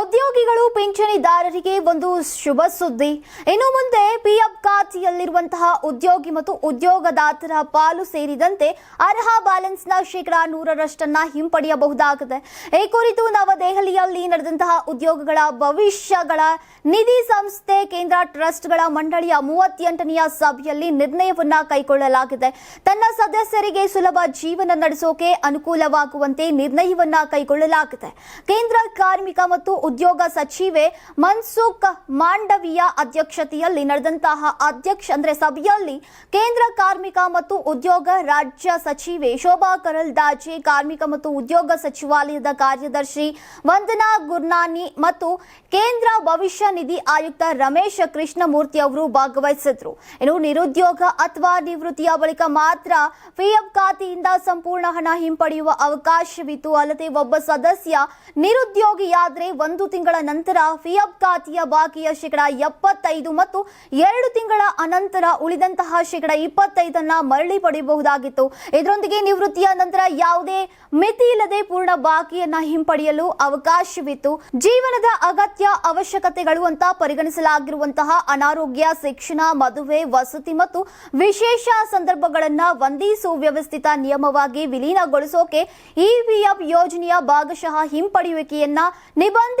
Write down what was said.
ಉದ್ಯೋಗಿಗಳು, ಪಿಂಚಣಿದಾರರಿಗೆ ಒಂದು ಶುಭ ಸುದ್ದಿ. ಇನ್ನು ಮುಂದೆ ಪಿಎಫ್ ಖಾತೆಯಲ್ಲಿರುವಂತಹ ಉದ್ಯೋಗಿ ಮತ್ತು ಉದ್ಯೋಗದಾತರ ಪಾಲು ಸೇರಿದಂತೆ ಅರ್ಹ ಬ್ಯಾಲೆನ್ಸ್ನ ಶೇಕಡಾ ನೂರರಷ್ಟನ್ನ ಹಿಂಪಡೆಯಬಹುದಾಗಿದೆ. ಈ ಕುರಿತು ನವದೆಹಲಿಯಲ್ಲಿ ನಡೆದಂತಹ ಉದ್ಯೋಗಗಳ ಭವಿಷ್ಯಗಳ ನಿಧಿ ಸಂಸ್ಥೆ ಕೇಂದ್ರ ಟ್ರಸ್ಟ್ಗಳ ಮಂಡಳಿಯ ಮೂವತ್ತೆಂಟನೆಯ ಸಭೆಯಲ್ಲಿ ನಿರ್ಣಯವನ್ನ ಕೈಗೊಳ್ಳಲಾಗಿದೆ. ತನ್ನ ಸದಸ್ಯರಿಗೆ ಸುಲಭ ಜೀವನ ನಡೆಸೋಕೆ ಅನುಕೂಲವಾಗುವಂತೆ ನಿರ್ಣಯವನ್ನ ಕೈಗೊಳ್ಳಲಾಗಿದೆ. ಕೇಂದ್ರ ಕಾರ್ಮಿಕ ಮತ್ತು ಉದ್ಯೋಗ ಸಚಿವೆ ಮನ್ಸುಖ್ ಮಾಂಡವಿಯ ಅಧ್ಯಕ್ಷತೆಯಲ್ಲಿ ನಡೆದಂತಹ ಅಧ್ಯಕ್ಷ ಅಂದ್ರೆ ಸಭೆಯಲ್ಲಿ ಕೇಂದ್ರ ಕಾರ್ಮಿಕ ಮತ್ತು ಉದ್ಯೋಗ ರಾಜ್ಯ ಸಚಿವೆ ಶೋಭಾ ಕರಲ್ದಾಜೆ ಕಾರ್ಮಿಕ ಮತ್ತು ಉದ್ಯೋಗ ಸಚಿವಾಲಯದ ಕಾರ್ಯದರ್ಶಿ ವಂದನಾ ಗುರ್ನಾನಿ ಮತ್ತು ಕೇಂದ್ರ ಭವಿಷ್ಯ ನಿಧಿ ಆಯುಕ್ತ ರಮೇಶ್ ಕೃಷ್ಣಮೂರ್ತಿ ಅವರು ಭಾಗವಹಿಸಿದ್ರು. ಇನ್ನು ನಿರುದ್ಯೋಗ ಅಥವಾ ನಿವೃತ್ತಿಯ ಬಳಿಕ ಮಾತ್ರ ಪಿಎಫ್ ಖಾತೆಯಿಂದ ಸಂಪೂರ್ಣ ಹಣ ಹಿಂಪಡೆಯುವ ಅವಕಾಶವಿತ್ತು. ಅಲ್ಲದೆ ಒಬ್ಬ ಸದಸ್ಯ ನಿರುದ್ಯೋಗಿಯಾದ್ರೆ ಒಂದು ತಿಂಗಳ ನಂತರ ಫಿಯಬ್ ಖಾತೆಯ ಬಾಕಿಯ ಶೇಕಡ ಎಪ್ಪತ್ತೈದು ಮತ್ತು ಎರಡು ತಿಂಗಳ ಅನಂತರ ಉಳಿದಂತಹ ಶೇಕಡ ಇಪ್ಪತ್ತೈದನ್ನ ಮರಳಿ ಪಡೆಯಬಹುದಾಗಿತ್ತು. ಇದರೊಂದಿಗೆ ನಿವೃತ್ತಿಯ ನಂತರ ಯಾವುದೇ ಮಿತಿ ಇಲ್ಲದೆ ಪೂರ್ಣ ಬಾಕಿಯನ್ನ ಹಿಂಪಡೆಯಲು ಅವಕಾಶವಿತ್ತು. ಜೀವನದ ಅಗತ್ಯ ಅವಶ್ಯಕತೆಗಳು ಅಂತ ಪರಿಗಣಿಸಲಾಗಿರುವಂತಹ ಅನಾರೋಗ್ಯ, ಶಿಕ್ಷಣ, ಮದುವೆ, ವಸತಿ ಮತ್ತು ವಿಶೇಷ ಸಂದರ್ಭಗಳನ್ನ ಒಂದೇ ಸುವ್ಯವಸ್ಥಿತ ನಿಯಮವಾಗಿ ವಿಲೀನಗೊಳಿಸೋಕೆ ಇವಿಎಫ್ ಯೋಜನೆಯ ಭಾಗಶಃ ಹಿಂಪಡೆಯುವಿಕೆಯನ್ನ ನಿಬಂಧ